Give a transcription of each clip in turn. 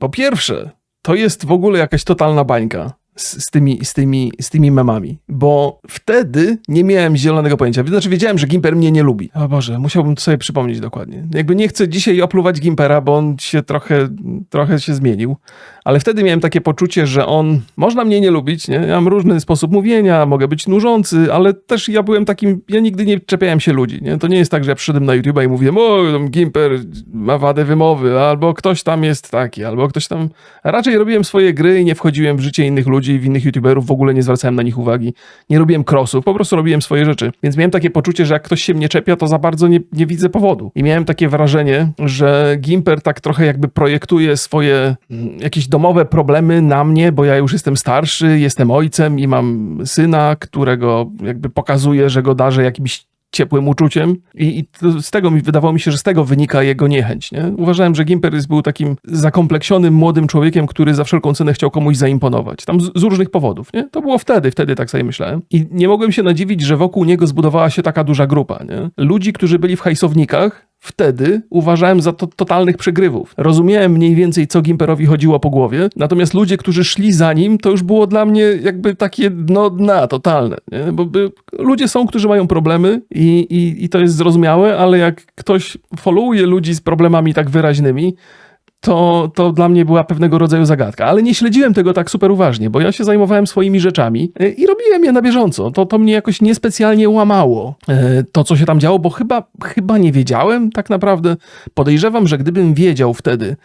Po pierwsze, to jest w ogóle jakaś totalna bańka z, z, tymi, z, tymi, z tymi memami, bo wtedy nie miałem zielonego pojęcia. Znaczy wiedziałem, że Gimper mnie nie lubi. O Boże, musiałbym to sobie przypomnieć dokładnie. Jakby nie chcę dzisiaj opluwać Gimpera, bo on się trochę, trochę się zmienił, ale wtedy miałem takie poczucie, że on, można mnie nie lubić, nie? Ja mam różny sposób mówienia, mogę być nużący, ale też ja byłem takim, ja nigdy nie czepiałem się ludzi, nie? To nie jest tak, że ja przyszedłem na YouTube'a i mówiłem, o, Gimper ma wadę wymowy, albo ktoś tam jest taki, albo ktoś tam... Raczej robiłem swoje gry i nie wchodziłem w życie innych ludzi, w innych YouTuberów, w ogóle nie zwracałem na nich uwagi. Nie robiłem crossów, po prostu robiłem swoje rzeczy. Więc miałem takie poczucie, że jak ktoś się mnie czepia, to za bardzo nie, nie widzę powodu. I miałem takie wrażenie, że Gimper tak trochę jakby projektuje swoje mm, jakieś domowe problemy na mnie, bo ja już jestem starszy, jestem ojcem i mam syna, którego jakby pokazuje, że go darzę jakimś ciepłym uczuciem i, i z tego mi wydawało mi się, że z tego wynika jego niechęć. Nie? Uważałem, że Gimper był takim zakompleksionym młodym człowiekiem, który za wszelką cenę chciał komuś zaimponować. Tam z, z różnych powodów. Nie? To było wtedy, wtedy tak sobie myślałem. I nie mogłem się nadziwić, że wokół niego zbudowała się taka duża grupa. Nie? Ludzi, którzy byli w hajsownikach, wtedy uważałem za to totalnych przegrywów. Rozumiałem mniej więcej, co Gimperowi chodziło po głowie, natomiast ludzie, którzy szli za nim, to już było dla mnie jakby takie dno dna totalne. Nie? Bo by, ludzie są, którzy mają problemy i, i, i to jest zrozumiałe, ale jak ktoś followuje ludzi z problemami tak wyraźnymi, to, to dla mnie była pewnego rodzaju zagadka. Ale nie śledziłem tego tak super uważnie, bo ja się zajmowałem swoimi rzeczami e, i robiłem je na bieżąco. To, to mnie jakoś niespecjalnie łamało, e, to co się tam działo, bo chyba, chyba nie wiedziałem tak naprawdę. Podejrzewam, że gdybym wiedział wtedy,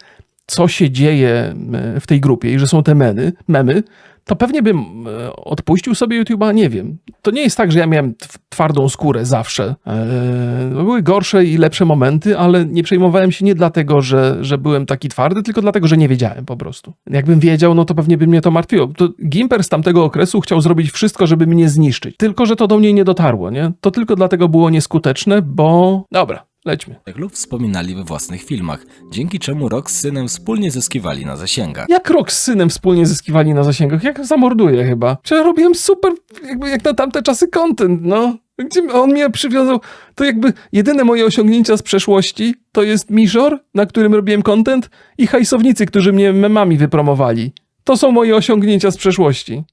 co się dzieje e, w tej grupie i że są te memy, memy to pewnie bym e, odpuścił sobie YouTube'a, nie wiem. To nie jest tak, że ja miałem tw- twardą skórę zawsze. E, były gorsze i lepsze momenty, ale nie przejmowałem się nie dlatego, że, że byłem taki twardy, tylko dlatego, że nie wiedziałem po prostu. Jakbym wiedział, no to pewnie by mnie to martwiło. To Gimper z tamtego okresu chciał zrobić wszystko, żeby mnie zniszczyć. Tylko, że to do mnie nie dotarło, nie? To tylko dlatego było nieskuteczne, bo... Dobra, lećmy. lub wspominali we własnych filmach, dzięki czemu Rock z synem wspólnie zyskiwali na zasięgach. Jak Rok z synem wspólnie zyskiwali na zasięgach? Jak zamorduję chyba. Przecież robiłem super, jakby jak na tamte czasy content, no. Gdzie on mnie przywiązał, to jakby jedyne moje osiągnięcia z przeszłości to jest Mishor, na którym robiłem content i hajsownicy, którzy mnie memami wypromowali. To są moje osiągnięcia z przeszłości.